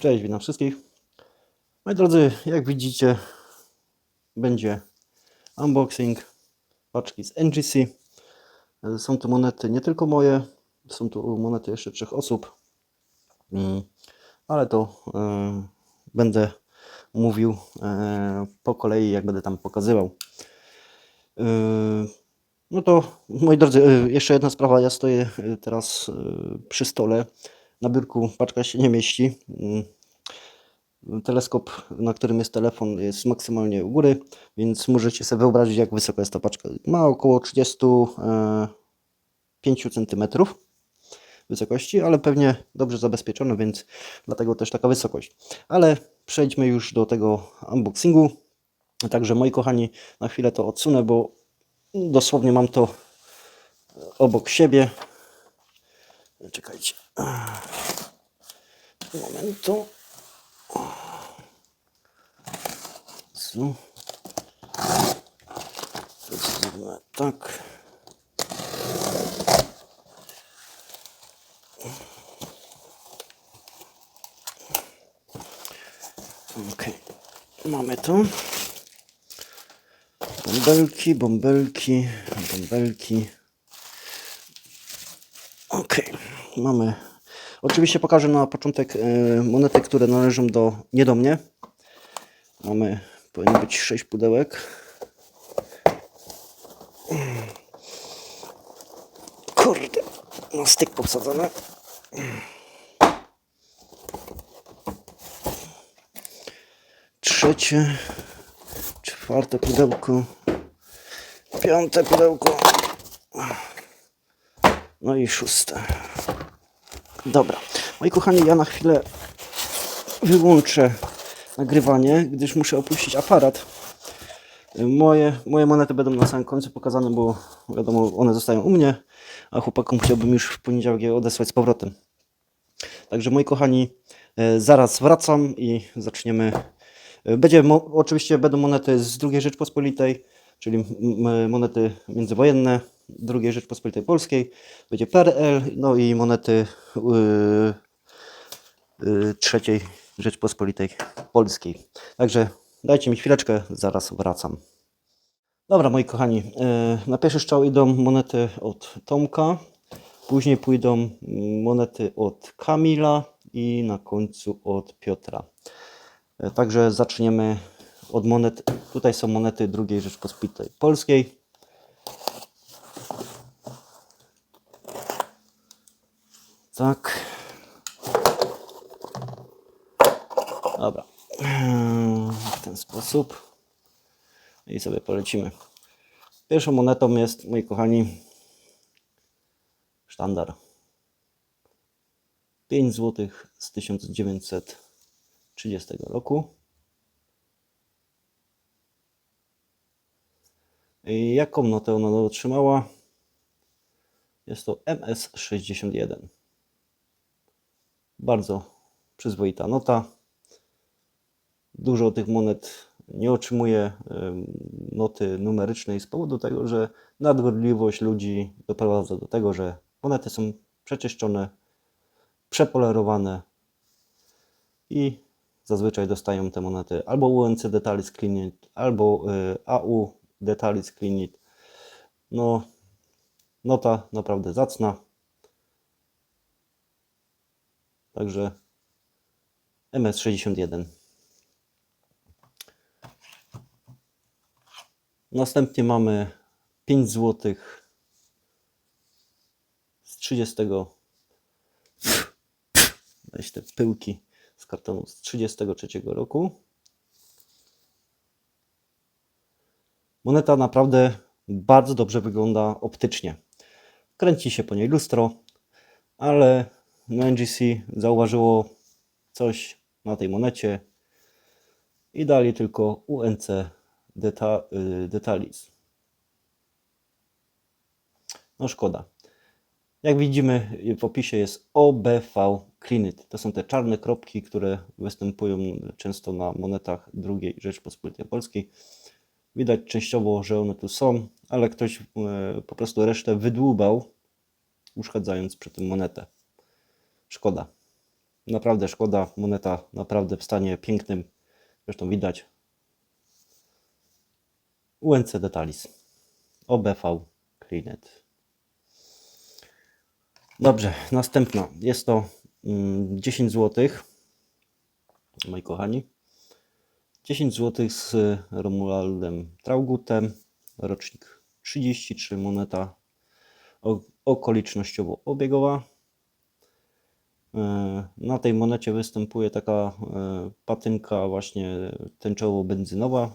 Cześć, witam wszystkich. Moi drodzy, jak widzicie, będzie unboxing paczki z NGC. Są to monety nie tylko moje, są tu monety jeszcze trzech osób, Mm, ale to e, będę mówił e, po kolei, jak będę tam pokazywał. E, no to, moi drodzy, jeszcze jedna sprawa. Ja stoję teraz przy stole. Na biurku paczka się nie mieści. Mm, Teleskop, na którym jest telefon, jest maksymalnie u góry, więc możecie sobie wyobrazić, jak wysoka jest ta paczka. Ma około 35 cm wysokości, ale pewnie dobrze zabezpieczone, więc dlatego też taka wysokość. Ale przejdźmy już do tego unboxingu. Także moi kochani, na chwilę to odsunę, bo dosłownie mam to obok siebie. Czekajcie. Momentu. Co? Zrobimy tak. Ok, mamy to. Bąbelki, bąbelki, bąbelki. Ok, mamy. Oczywiście pokażę na początek e, monety, które należą do nie do mnie. Mamy, powinno być 6 pudełek. Kurde, no styk powsadzony. Trzecie, czwarte pudełko, piąte pudełko, no i szóste. Dobra, moi kochani, ja na chwilę wyłączę nagrywanie, gdyż muszę opuścić aparat. Moje, moje monety będą na samym końcu pokazane, bo wiadomo, one zostają u mnie, a chłopakom chciałbym już w poniedziałek je odesłać z powrotem. Także moi kochani, e, zaraz wracam i zaczniemy. e, Będzie, oczywiście będą monety z II Rzeczpospolitej, czyli monety międzywojenne II Rzeczpospolitej Polskiej. Będzie PRL, no i monety yy, yy, III Rzeczpospolitej Polskiej. Także dajcie mi chwileczkę, zaraz wracam. Dobra, moi kochani, e, na pierwszy strzał idą monety od Tomka, później pójdą monety od Kamila i na końcu od Piotra. E, Także zaczniemy od monet. Tutaj są monety II Rzeczpospolitej Polskiej. Tak. Dobra. W ten sposób. I sobie polecimy. Pierwszą monetą jest, moi kochani, sztandar. 5 zł z 1930 roku. I jaką notę ona otrzymała? Jest to MS61. Bardzo przyzwoita nota. Dużo tych monet nie otrzymuje noty numerycznej z powodu tego, że nadgorliwość ludzi doprowadza do tego, że monety są przeczyszczone, przepolerowane i zazwyczaj dostają te monety albo UNC Detalis Cleanit, albo y, AU Detalis Cleanit. No, nota naprawdę zacna. Także MS61. Następnie mamy 5 zł z 30. Weź te pyłki z kartonu z 33 roku. Moneta naprawdę bardzo dobrze wygląda optycznie. Kręci się po niej lustro, ale NGC zauważyło coś na tej monecie i dali tylko UNC deta, y, Detalis. No szkoda. Jak widzimy w opisie jest OBV Cleanit. To są te czarne kropki, które występują często na monetach II Rzeczpospolitej Polskiej. Widać częściowo, że one tu są, ale ktoś e, po prostu resztę wydłubał, uszkadzając przy tym monetę. Szkoda. Naprawdę szkoda, moneta naprawdę w stanie pięknym. Zresztą widać. UNC Detalis. OBV Cleanet. Dobrze, następna. Jest to mm, 10 zł. Moi kochani. 10 zł z Romualdem Traugutem. Rocznik 33, moneta okolicznościowo obiegowa. E, Na tej monecie występuje taka e, patynka właśnie tęczowo-benzynowa.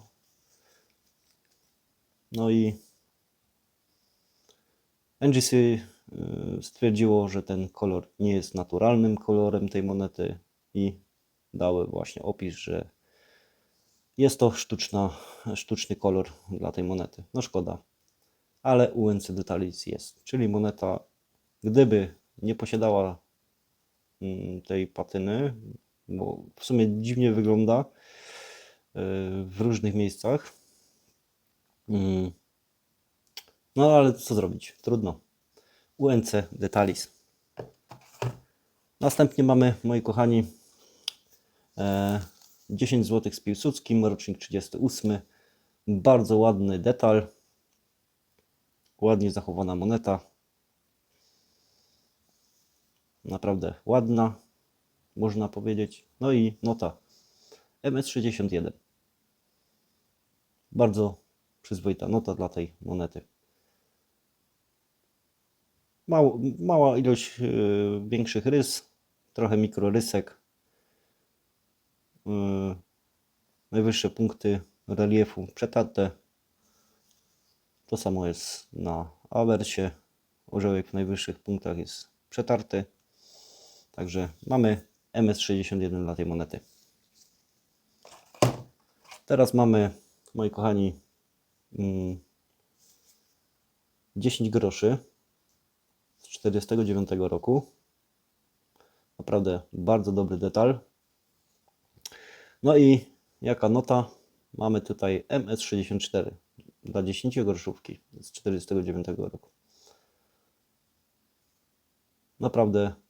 No i NGC y, stwierdziło, że ten kolor nie jest naturalnym kolorem tej monety i dały właśnie opis, że jest to sztuczna, sztuczny kolor dla tej monety. No szkoda, ale UNC Detalis jest, czyli moneta, gdyby nie posiadała tej patyny, bo w sumie dziwnie wygląda y, w różnych miejscach. Mm. No ale co zrobić? Trudno. UNC Detalis. Następnie mamy, moi kochani, e, 10 zł z Piłsudskim, rocznik 38. Bardzo ładny detal. Ładnie zachowana moneta. Naprawdę ładna, można powiedzieć. No i nota MS61. Bardzo przyzwoita nota dla tej monety. Mała ilość y, większych rys, trochę mikrorysek. Y, najwyższe punkty reliefu przetarte. To samo jest na awersie. Orzełek w najwyższych punktach jest przetarty. Także mamy MS61 dla tej monety. Teraz mamy, moi kochani, mm, 10 groszy z 49 roku. Naprawdę bardzo dobry detal. No i jaka nota? Mamy tutaj MS64 dla 10 groszówki z 49 roku. Naprawdę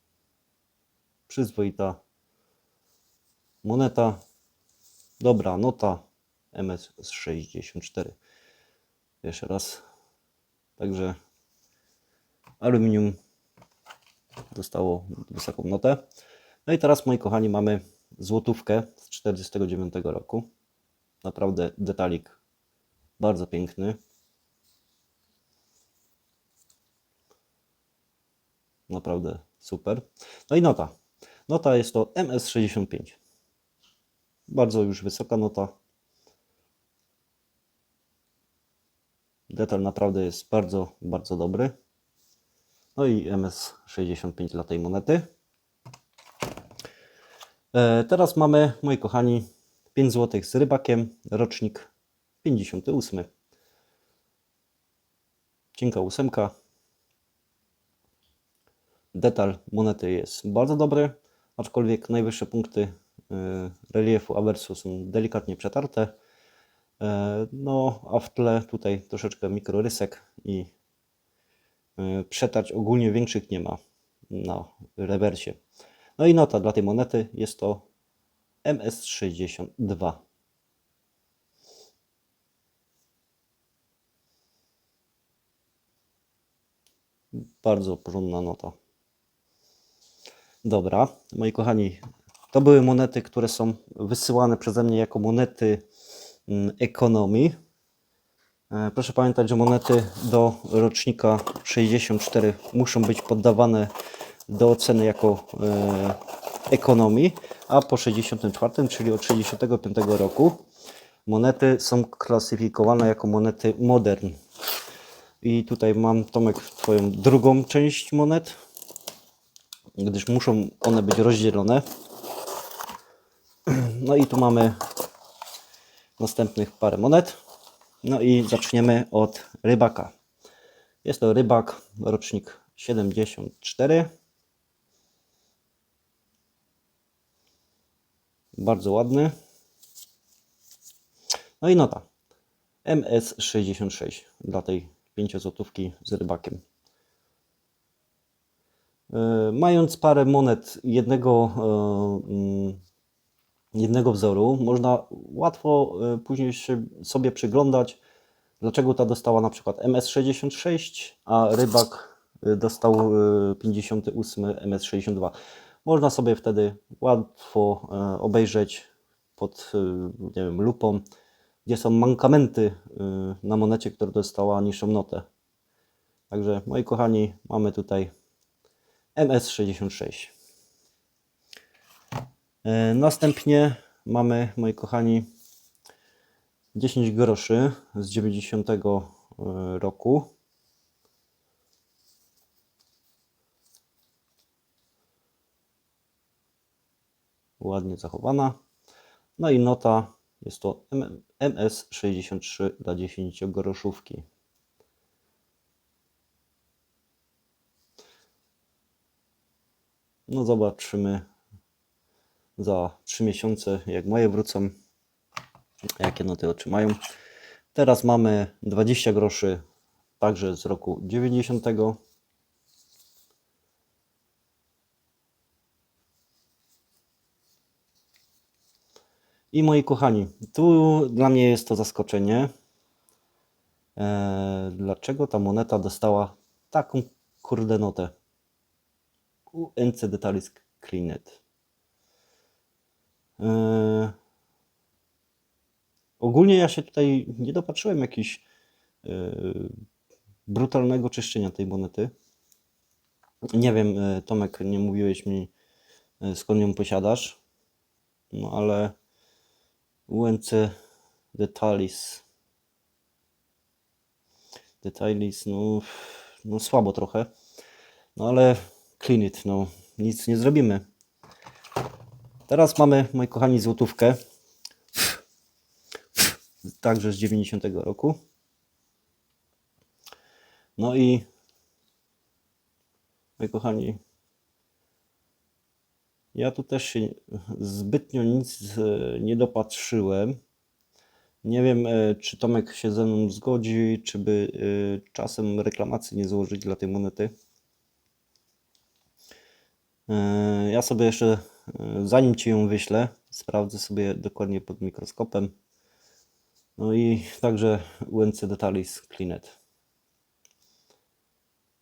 przyzwoita moneta. Dobra nota MS64. Jeszcze raz. Także aluminium dostało wysoką notę. No i teraz, moi kochani, mamy złotówkę z 49 roku. Naprawdę detalik bardzo piękny. Naprawdę super. No i nota. Nota jest to MS65. Bardzo już wysoka nota. Detal naprawdę jest bardzo, bardzo dobry. No i MS65 dla tej monety. E, teraz mamy, moi kochani, 5 zł z rybakiem, rocznik 58. Cienka ósemka. Detal monety jest bardzo dobry, aczkolwiek najwyższe punkty y, reliefu awersu są delikatnie przetarte. E, No, a w tle tutaj troszeczkę mikrorysek i y, przetarć ogólnie większych nie ma na rewersie. No i nota dla tej monety jest to MS62. Bardzo porządna nota. Dobra, moi kochani, to były monety, które są wysyłane przeze mnie jako monety mm, ekonomii. E, Proszę pamiętać, że monety do rocznika 64 muszą być poddawane do oceny jako ekonomii, a po 64, czyli od 65 roku, monety są klasyfikowane jako monety modern. I tutaj mam Tomek Twoją drugą część monet, gdyż muszą one być rozdzielone. No i tu mamy następnych parę monet. No i zaczniemy od rybaka. Jest to rybak, rocznik 74. Bardzo ładny. No i nota. MS66 dla tej 5 złotówki z rybakiem. E, Mając parę monet jednego, e, mm, jednego wzoru, można łatwo e, później sobie przyglądać, dlaczego ta dostała na przykład MS66, a rybak dostał e, 58 MS62. Można sobie wtedy łatwo obejrzeć pod nie wiem, lupą, gdzie są mankamenty na monecie, która dostała niższą notę. Także moi kochani, mamy tutaj MS66. E, Następnie mamy, moi kochani, 10 groszy z 90 e, roku. Ładnie zachowana. No i nota jest to M- MS63 dla 10 groszówki. No zobaczymy za 3 miesiące, jak moje wrócą, jakie noty otrzymają. Teraz mamy 20 groszy, także z roku 90. I moi kochani, tu dla mnie jest to zaskoczenie. Eee, dlaczego ta moneta dostała taką kurde notę? UNC Detalis Cleanet. Eee, ogólnie ja się tutaj nie dopatrzyłem jakiś eee, brutalnego czyszczenia tej monety. Nie wiem, e, Tomek, nie mówiłeś mi skąd ją posiadasz, no ale UNC Detalis Detalis, no, no słabo trochę, no ale clean it, no nic nie zrobimy. Teraz mamy, moi kochani, złotówkę, także z 90 roku. No i moi kochani, ja tu też się zbytnio nic e, nie dopatrzyłem. Nie wiem, e, czy Tomek się ze mną zgodzi, czy by e, czasem reklamacji nie złożyć dla tej monety. E, Ja sobie jeszcze, e, zanim Ci ją wyślę, sprawdzę sobie dokładnie pod mikroskopem. No i także UNC Detalis Cleanet.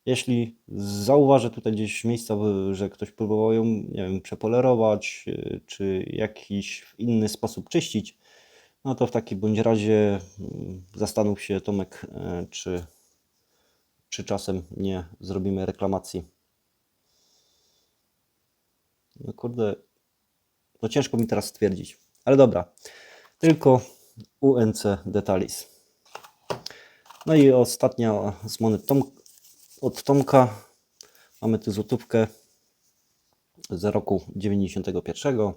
Jeśli zauważę tutaj gdzieś miejsca, że ktoś próbował ją, nie wiem, przepolerować, e, czy jakiś inny sposób czyścić, no to w takim bądź razie mm, zastanów się, Tomek, czy, czy czasem nie zrobimy reklamacji. No kurde, no ciężko mi teraz stwierdzić, ale dobra, tylko UNC Detalis. No i ostatnia z monet Tom, od Tomka. Mamy tu złotówkę z roku 91.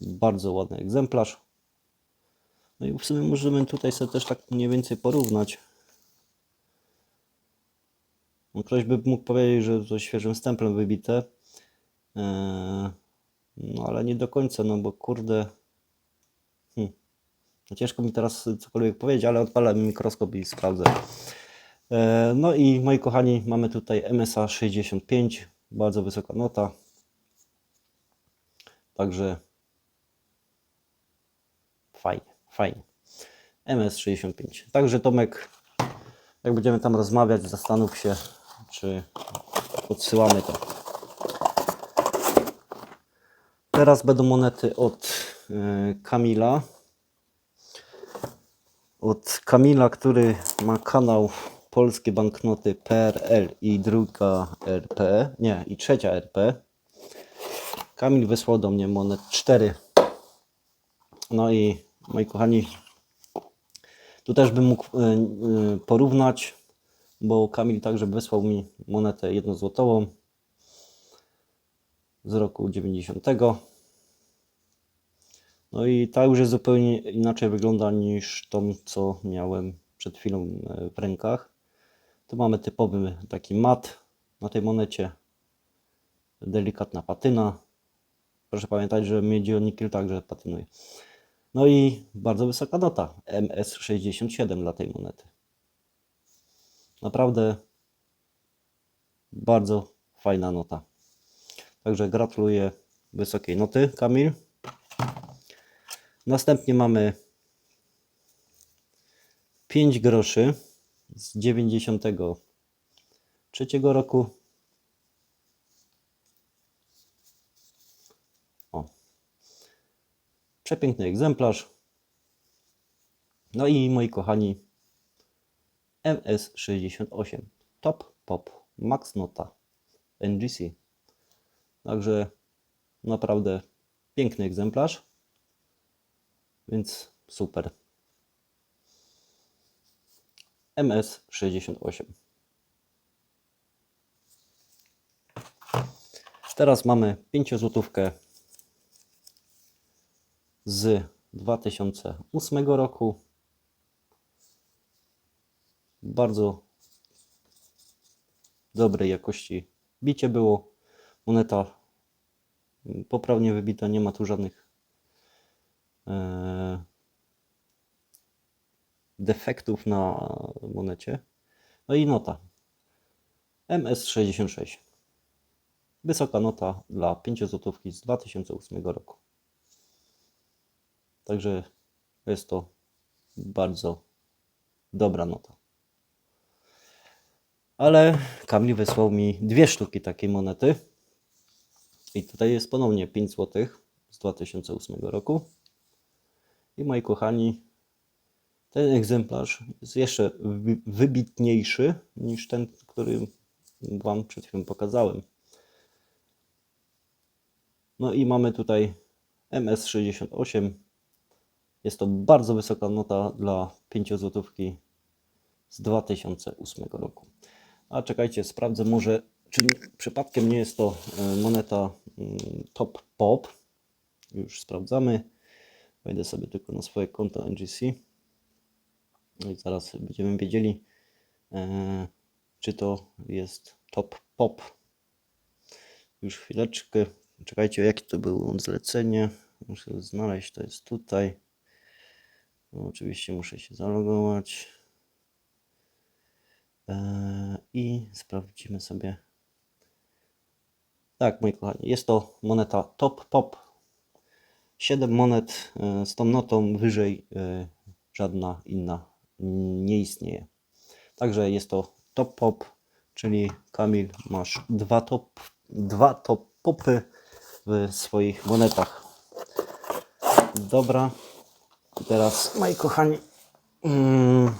Bardzo ładny egzemplarz. No i w sumie możemy tutaj sobie też tak mniej więcej porównać. Ktoś by mógł powiedzieć, że to świeżym stemplem wybite. Eee, No ale nie do końca, no bo kurde. Hmm. No ciężko mi teraz cokolwiek powiedzieć, ale odpalę mikroskop i sprawdzę. E, No i moi kochani, mamy tutaj MSA 65, bardzo wysoka nota. Także fajnie, fajnie. MS 65. Także Tomek, jak będziemy tam rozmawiać, zastanów się, czy odsyłamy to. Teraz będą monety od e, Kamila. Od Kamila, który ma kanał Polskie Banknoty PRL i druga RP, nie, i trzecia RP. Kamil wysłał do mnie monet 4. No i moi kochani, tu też bym mógł e, e, porównać, bo Kamil także wysłał mi monetę jednozłotową z roku 90. No i ta już jest zupełnie inaczej wygląda niż tą, co miałem przed chwilą e, w rękach. Tu mamy typowy taki mat na tej monecie. Delikatna patyna. Proszę pamiętać, że miedzionikl także patynuje. No i bardzo wysoka nota MS67 dla tej monety. Naprawdę bardzo fajna nota. Także gratuluję wysokiej noty, Kamil. Następnie mamy 5 groszy z 93 roku. O. Przepiękny egzemplarz. No i moi kochani, MS68 Top Pop Max Nota NGC. Także naprawdę piękny egzemplarz. Więc super. MS68. Teraz mamy 5 złotówkę z 2008 roku. Bardzo dobrej jakości bicie było. Moneta poprawnie wybita, nie ma tu żadnych e, defektów na monecie. No i nota MS66. Wysoka nota dla 5 złotówki z 2008 roku. Także jest to bardzo dobra nota. Ale Kamil wysłał mi dwie sztuki takiej monety. I tutaj jest ponownie 5 zł z 2008 roku. I moi kochani, ten egzemplarz jest jeszcze wy- wybitniejszy niż ten, który Wam przed chwilą pokazałem. No i mamy tutaj MS68. Jest to bardzo wysoka nota dla 5 złotówki z 2008 roku. A czekajcie, sprawdzę może, czy przypadkiem nie jest to e, moneta mm, Top Pop. Już sprawdzamy. Wejdę sobie tylko na swoje konto NGC. No i zaraz będziemy wiedzieli, e, czy to jest Top Pop. Już chwileczkę. Czekajcie, jakie to było zlecenie. Muszę znaleźć, to jest tutaj. No, oczywiście muszę się zalogować. Eee, I sprawdzimy sobie. Tak, moi kochani, jest to moneta Top Pop. 7 monet e, z tą notą wyżej e, żadna inna nie istnieje. Także jest to Top Pop, czyli Kamil, masz dwa top, dwa top popy w swoich monetach. Dobra, teraz moi kochani, mm,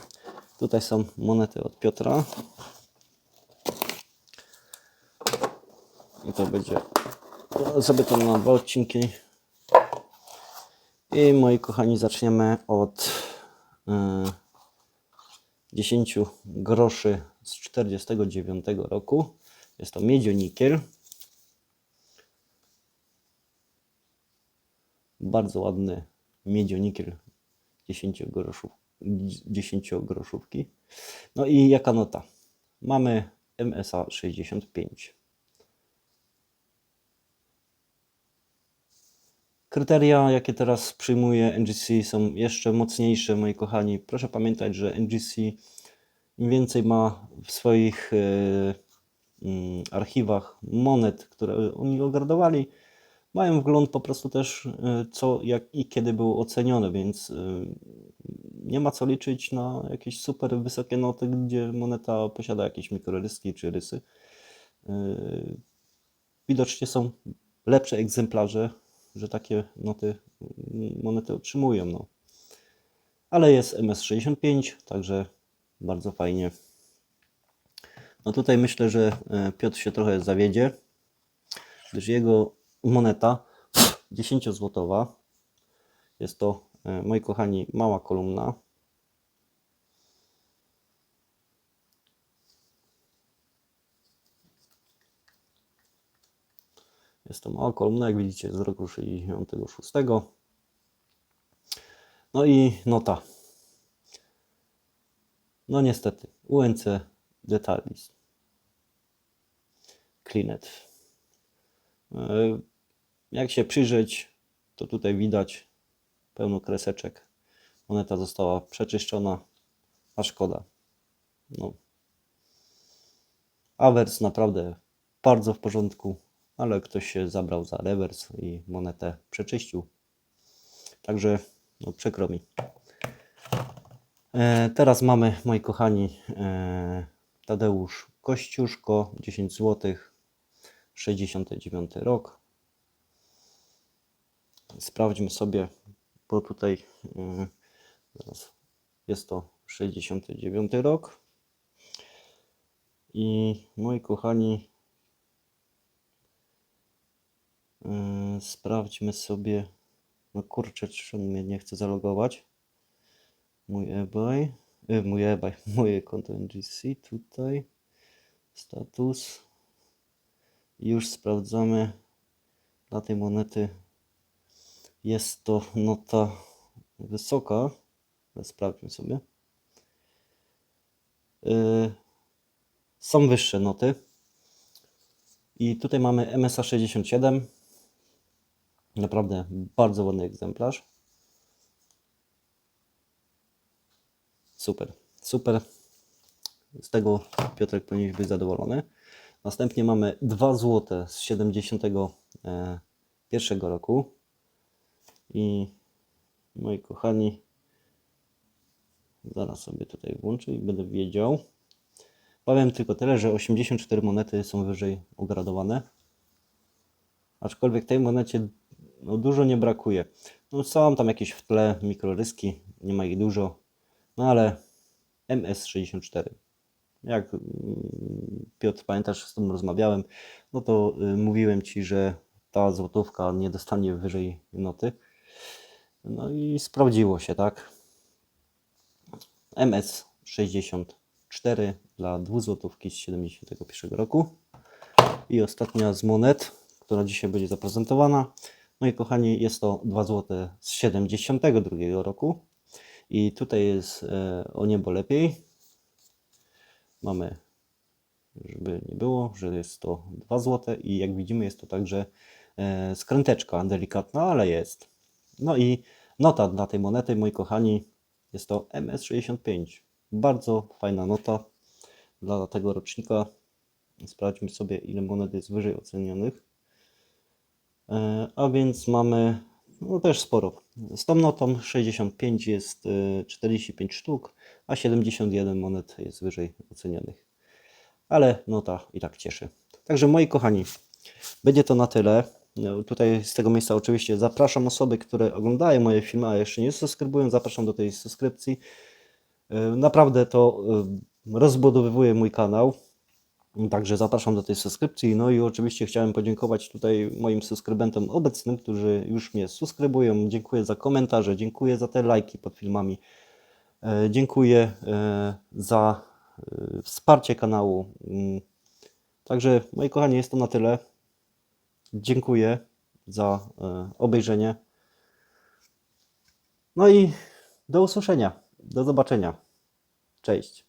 tutaj są monety od Piotra. I to będzie sobie to na dwa odcinki. I moi kochani, zaczniemy od y, 10 groszy z 49 roku. Jest to miedzionikiel. Bardzo ładny miedzionikiel 10 groszów, 10 groszówki. No i jaka nota? Mamy MSA 65. Kryteria, jakie teraz przyjmuje NGC, są jeszcze mocniejsze, moi kochani. Proszę pamiętać, że NGC im więcej ma w swoich e, mm, archiwach monet, które oni ogradowali, mają wgląd po prostu też, e, co, jak i kiedy było ocenione, więc e, nie ma co liczyć na jakieś super wysokie noty, gdzie moneta posiada jakieś mikroryski czy rysy. E, Widocznie są lepsze egzemplarze, że takie noty, monety otrzymują. No. Ale jest MS65, także bardzo fajnie. No tutaj myślę, że Piotr się trochę zawiedzie, gdyż jego moneta 10-złotowa jest to, e, moi kochani, mała kolumna. Jest to mała kolumna, jak widzicie, z roku 66. No i nota. No niestety, UNC Detalis. Klinet. Jak się przyjrzeć, to tutaj widać pełno kreseczek. Moneta została przeczyszczona, a szkoda. No. Awers naprawdę bardzo w porządku, ale ktoś się zabrał za rewers i monetę przeczyścił. Także no, przykro mi. E, teraz mamy, moi kochani, e, Tadeusz Kościuszko, 10 zł, 69 rok. Sprawdźmy sobie, bo tutaj zaraz, jest to 69 rok. I moi kochani, e, sprawdźmy sobie, no kurczę, czy on mnie nie chce zalogować. Mój eBay, e, mój eBay, moje konto NGC tutaj, status. Już sprawdzamy dla tej monety. Jest to nota wysoka, ale sprawdźmy sobie. Yy, są wyższe noty. I tutaj mamy MSA 67. Naprawdę bardzo ładny egzemplarz. Super, super. Z tego Piotrek powinien być zadowolony. Następnie mamy 2 zł z 71 roku. I moi kochani, zaraz sobie tutaj włączę i będę wiedział. Powiem tylko tyle, że 84 monety są wyżej ugradowane. Aczkolwiek tej monecie no, dużo nie brakuje. No, są tam jakieś w tle mikroryski, nie ma ich dużo. No ale MS64. Jak mm, Piotr, pamiętasz, z tym rozmawiałem, no to y, mówiłem Ci, że ta złotówka nie dostanie wyżej noty. No i sprawdziło się, tak? MS64 dla 2 złotówki z 71 roku. I ostatnia z monet, która dzisiaj będzie zaprezentowana. No i kochani, jest to 2 zł z 72 roku. I tutaj jest e, o niebo lepiej. Mamy, żeby nie było, że jest to 2 zł i jak widzimy jest to także e, skręteczka delikatna, ale jest. No i nota dla tej monety, moi kochani, jest to MS65. Bardzo fajna nota dla tego rocznika. Sprawdźmy sobie, ile monet jest wyżej ocenionych. E, A więc mamy no też sporo. Z tą notą 65 jest y, 45 sztuk, a 71 monet jest wyżej ocenionych. Ale nota i tak cieszy. Także moi kochani, będzie to na tyle. Tutaj z tego miejsca oczywiście zapraszam osoby, które oglądają moje filmy, a jeszcze nie subskrybują, zapraszam do tej subskrypcji. Y, Naprawdę to y, rozbudowywuje mój kanał. Także zapraszam do tej subskrypcji. No i oczywiście chciałem podziękować tutaj moim subskrybentom obecnym, którzy już mnie subskrybują. Dziękuję za komentarze, dziękuję za te lajki pod filmami. E, Dziękuję e, za e, wsparcie kanału. Mm. Także moi kochani, jest to na tyle. Dziękuję za e, obejrzenie. No i do usłyszenia. Do zobaczenia. Cześć.